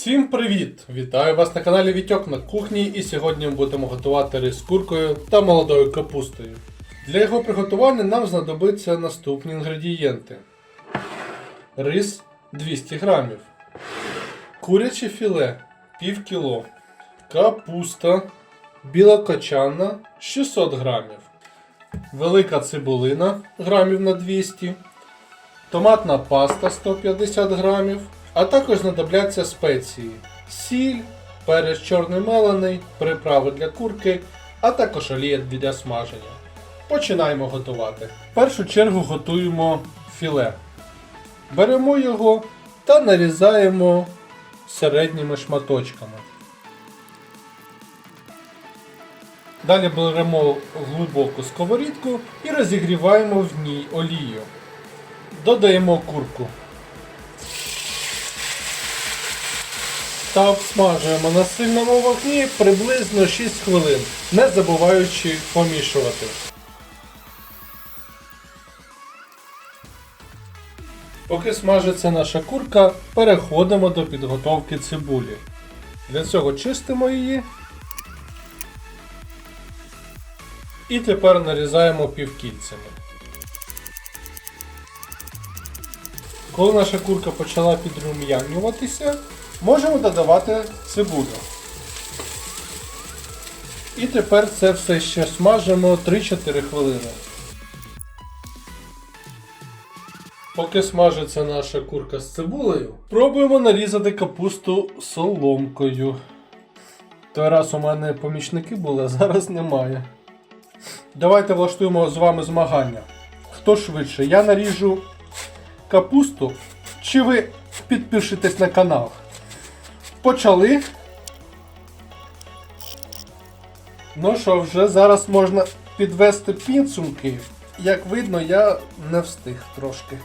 Всім привіт! Вітаю вас на каналі Вітьок на кухні і сьогодні ми будемо готувати рис з куркою та молодою капустою. Для його приготування нам знадобиться наступні інгредієнти. Рис 200 грамів, куряче філе пів кіло, капуста білокочанна 600 грамів, велика цибулина грамів на 200 томатна паста 150 грамів, а також знадобляться спеції: сіль, перець чорний мелений, приправи для курки, а також олія для смаження. Починаємо готувати. В першу чергу готуємо філе. Беремо його та нарізаємо середніми шматочками. Далі беремо глибоку сковорідку і розігріваємо в ній олію. Додаємо курку. Та обсмажуємо на сильному вогні приблизно 6 хвилин, не забуваючи помішувати. Поки смажиться наша курка, переходимо до підготовки цибулі. Для цього чистимо її. І тепер нарізаємо півкільцями. Коли наша курка почала підрум'янюватися, можемо додавати цибулю. І тепер це все ще смажимо 3-4 хвилини. Поки смажиться наша курка з цибулею, пробуємо нарізати капусту соломкою. Той раз у мене помічники були, а зараз немає. Давайте влаштуємо з вами змагання. Хто швидше? Я наріжу капусту, чи ви підпишетесь на канал? Почали. Ну що, вже зараз можна підвести підсумки. Як видно, я не встиг трошки.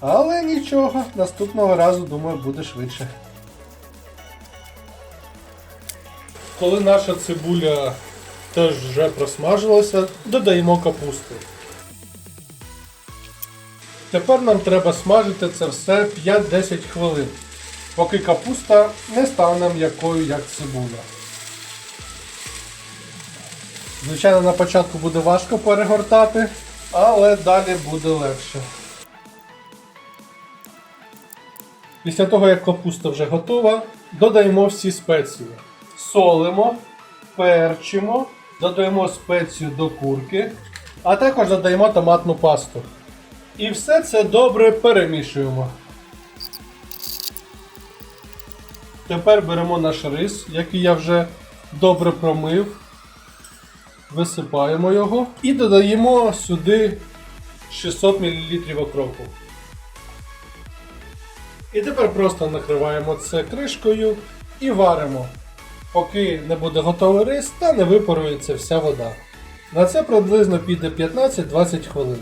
Але нічого, наступного разу, думаю, буде швидше. Коли наша цибуля теж вже просмажилася, додаємо капусту. Тепер нам треба смажити це все 5-10 хвилин, поки капуста не стане м'якою, як цибуля. Звичайно, на початку буде важко перегортати, але далі буде легше. Після того, як капуста вже готова, додаємо всі спеції. Солимо, перчимо, додаємо спецію до курки, а також додаємо томатну пасту. І все це добре перемішуємо. Тепер беремо наш рис, який я вже добре промив. Висипаємо його і додаємо сюди 600 мл окропу. І тепер просто накриваємо це кришкою і варимо, поки не буде готовий рис та не випарується вся вода. На це приблизно піде 15-20 хвилин.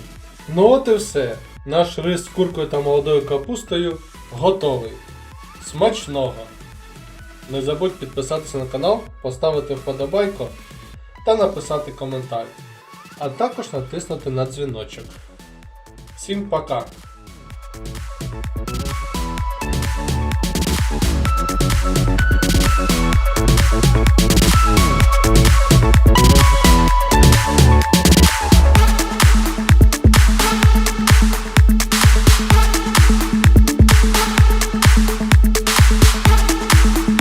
Ну от і все. Наш рис з куркою та молодою капустою готовий. Смачного! Не забудь підписатися на канал, поставити вподобайку та написати коментар, а також натиснути на дзвіночок. Всім пока!